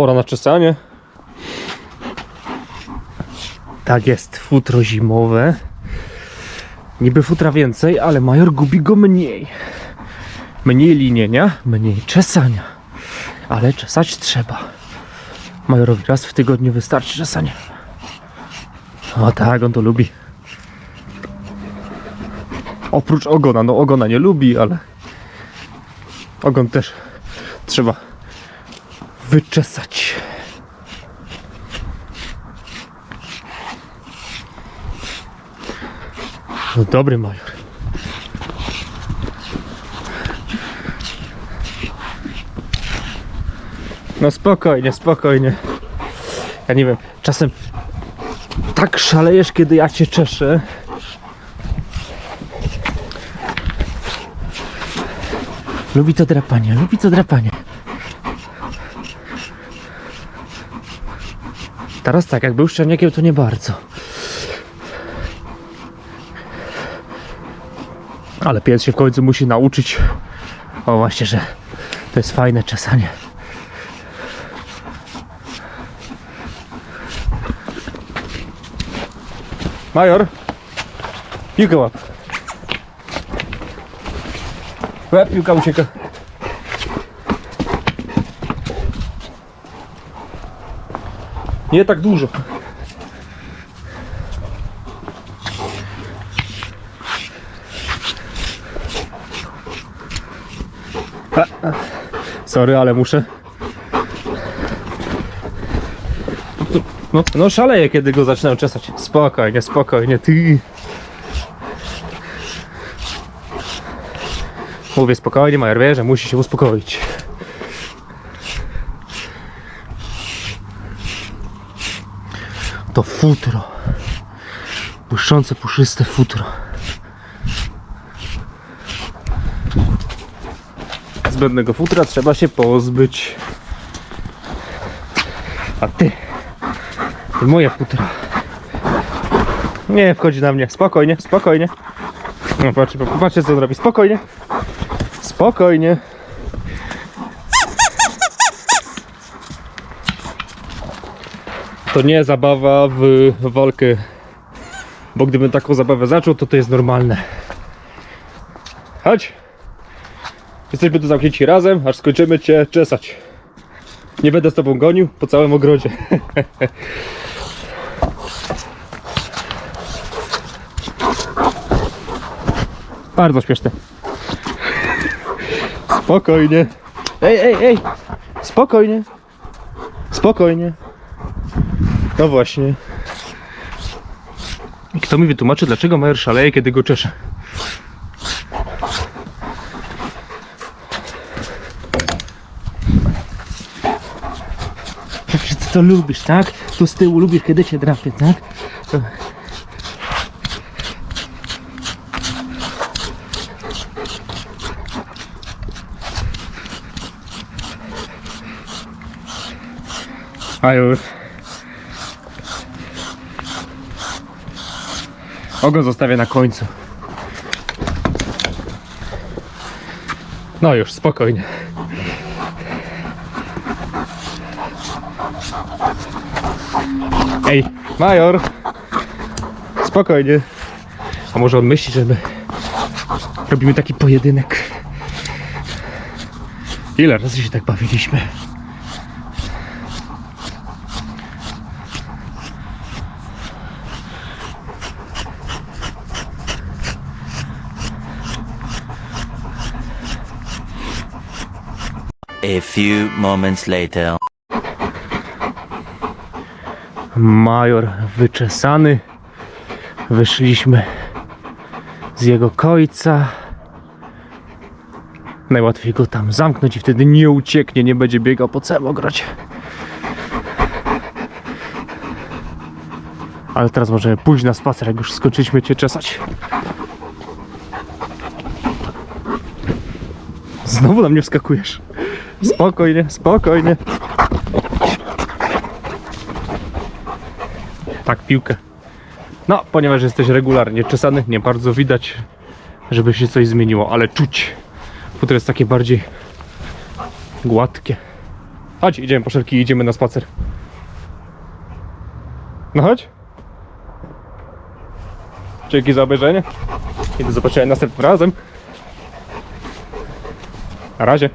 Pora na czesanie. Tak jest, futro zimowe. Niby futra więcej, ale major gubi go mniej. Mniej linienia, mniej czesania. Ale czesać trzeba. Majorowi raz w tygodniu wystarczy czesanie. O tak, on to lubi. Oprócz ogona, no ogona nie lubi, ale ogon też trzeba wyczesać. No dobry major. No spokojnie, spokojnie. Ja nie wiem, czasem tak szalejesz, kiedy ja cię czeszę. Lubi to drapanie, lubi to drapanie. Teraz tak, jak był szczeniakiem, to nie bardzo. Ale pies się w końcu musi nauczyć. O właśnie, że to jest fajne czesanie. Major, piłkę. Łap, piłka ucieka. Nie tak dużo. Sorry, ale muszę. No, no szaleję, kiedy go zaczynam czesać. Spokojnie, spokojnie, ty. Mówię spokojnie, Majer wie, że musi się uspokoić. To futro. Błyszczące, puszyste futro. Zbędnego futra trzeba się pozbyć. A ty, ty moje futro. Nie wchodzi na mnie. Spokojnie, spokojnie. No patrzcie, patrzcie co on robi. Spokojnie. Spokojnie. To nie zabawa w walkę. Bo gdybym taką zabawę zaczął, to to jest normalne. Chodź. Jesteśmy tu zamknięci razem, aż skończymy cię czesać. Nie będę z tobą gonił po całym ogrodzie. Bardzo śmieszne. Spokojnie. Ej, ej, ej! Spokojnie. Spokojnie. No właśnie. I kto mi wytłumaczy, dlaczego Major szaleje, kiedy go czeszę? Że ty to lubisz, tak? Tu z tyłu lubisz, kiedy cię drapie, tak? To... A już. Ogon zostawię na końcu. No już, spokojnie. Ej, major! Spokojnie. A może on myśli, że my robimy taki pojedynek? Ile razy się tak bawiliśmy? A few moments later. Major wyczesany. Wyszliśmy z jego końca. Najłatwiej go tam zamknąć i wtedy nie ucieknie, nie będzie biegał po całym ogrodzie. Ale teraz możemy pójść na spacer, jak już skończyliśmy cię czesać. Znowu na mnie wskakujesz. Spokojnie, spokojnie. Tak, piłkę. No, ponieważ jesteś regularnie czesany, nie bardzo widać, żeby się coś zmieniło, ale czuć. Futro jest takie bardziej gładkie. Chodź, idziemy po szelki, idziemy na spacer. No chodź. Dzięki za obejrzenie. I do zobaczenia następnym razem. Na razie.